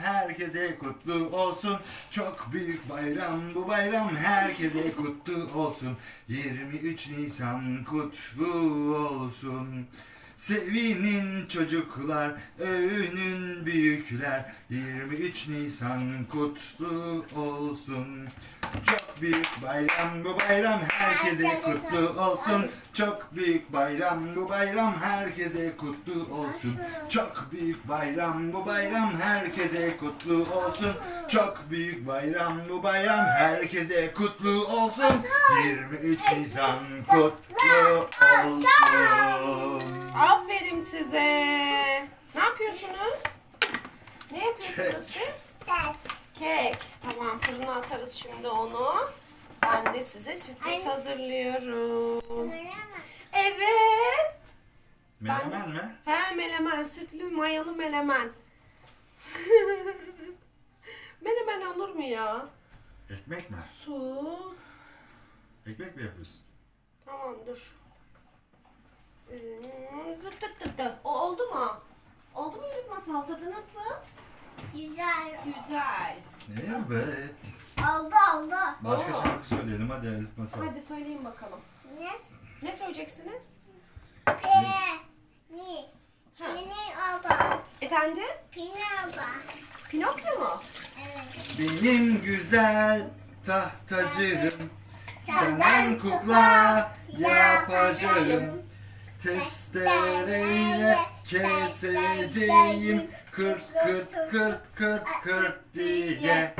herkese kutlu olsun. Çok büyük bayram bu bayram herkese kutlu olsun. 23 Nisan kutlu olsun. Sevinin çocuklar, övünün büyükler. 23 Nisan kutlu olsun. Çok büyük bayram bu bayram herkese kutlu olsun. Çok büyük bayram bu bayram herkese kutlu olsun. Çok büyük bayram bu bayram herkese kutlu olsun. Çok büyük bayram bu bayram herkese kutlu olsun. 23 Nisan kutlu olsun. Aferin size. Ne yapıyorsunuz? Ne yapıyorsunuz siz? Kek. Tamam fırına atarız şimdi onu. Ben de size sürpriz Ay. hazırlıyorum. Evet. Menemen mi? He melemen, sütlü mayalı melemen. melemen olur mu ya? Ekmek mi? Su. Ekmek mi yapıyorsun? Tamam dur. Dur dur dur dur. O oldu mu? Oldu mu Elif Masal? Tadı nasıl? Güzel. Güzel. Evet. Oldu oldu. Başka Oo. şarkı söyleyelim hadi Elif Masal. Hadi söyleyin bakalım. Ne? Ne söyleyeceksiniz? Pini. Mi. Ha. Pini oldu. Efendim? Pini oldu. Pinokyo mu? Evet. Benim güzel tahtacığım Senden kukla yapacağım Testereyle keseceğim. Kırt kırt kırt kırt kırt diye.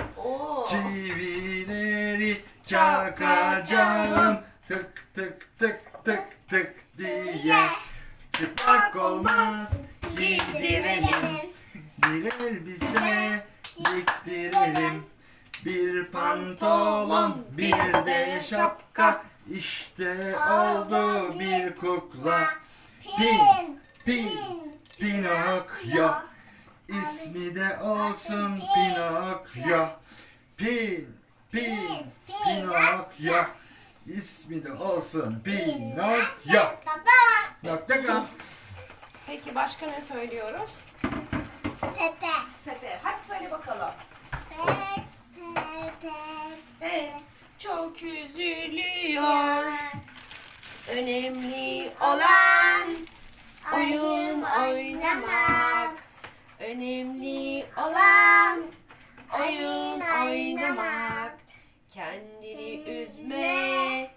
Çivileri çakacağım. Tık tık tık tık tık diye. Çıplak olmaz. giydirelim. Bir elbise diktirelim. Bir pantolon bir de şapka İşte oldu bir kukla. Pin, pin, Pinokyo. İsmi de olsun Pinokyo. Pin, pin, Pinokyo. İsmi de olsun Pinokyo. Nokta com. Peki başka ne söylüyoruz? Pepe. Pepe. Hadi söyle bakalım. Pepe. Pepe. Hey, çok üzülüyor. Önemli olan oyun oynamak. Önemli olan oyun oynamak. Kendini üzme,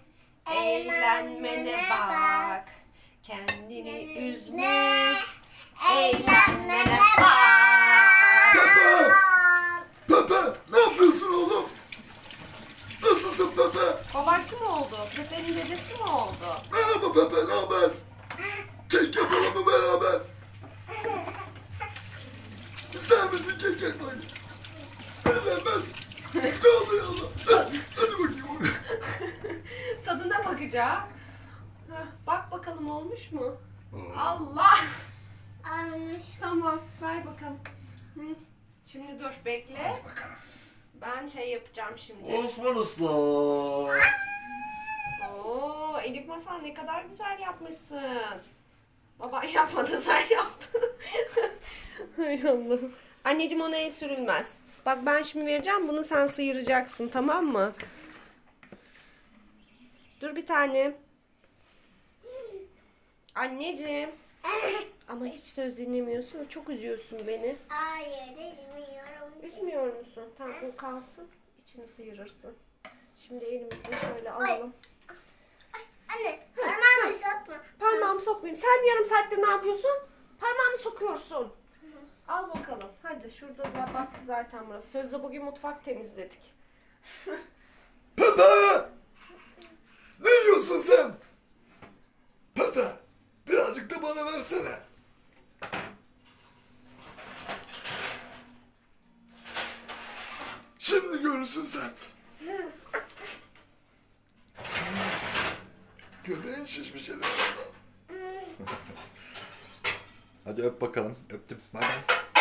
eğlenmene bak. Kendini üzme, eğlenmene bak. Pepe! Pepe! Ne yapıyorsun oğlum? Nasılsın Pepe? Baban kim oldu? Dedesi mi oldu? Merhaba Pepe, ne haber? Kek yapalım mı beraber? İster misin kek yapmayı? Eğlenmez. Ne oluyor Allah? Hadi, bakayım. Tadına bakacağım. Bak bakalım olmuş mu? Allah! Almış. Tamam ver bakalım. Hı. Şimdi dur bekle. Bakalım. Ben şey yapacağım şimdi. Osman Usta. Elif Masal ne kadar güzel yapmışsın. Baban yapmadı sen yaptın. Hay Allah'ım. Anneciğim ona el sürülmez. Bak ben şimdi vereceğim bunu sen sıyıracaksın tamam mı? Dur bir tane. Anneciğim. Ama hiç söz dinlemiyorsun. Çok üzüyorsun beni. Hayır bilmiyorum. Üzmüyor musun? Tamam bu kalsın. İçini sıyırırsın. Şimdi elimizi şöyle alalım. Anne parmağımı sokma. Parmağımı sokmayayım. Sen yarım saattir ne yapıyorsun? Parmağımı sokuyorsun. Al bakalım. Hadi şurada za- baktı zaten burası. Sözde bugün mutfak temizledik. Pepe! Ne yiyorsun sen? Pepe, birazcık da bana versene. Şimdi görürsün sen. Göbeğin şişmiş Hadi öp bakalım. Öptüm. Bay bay.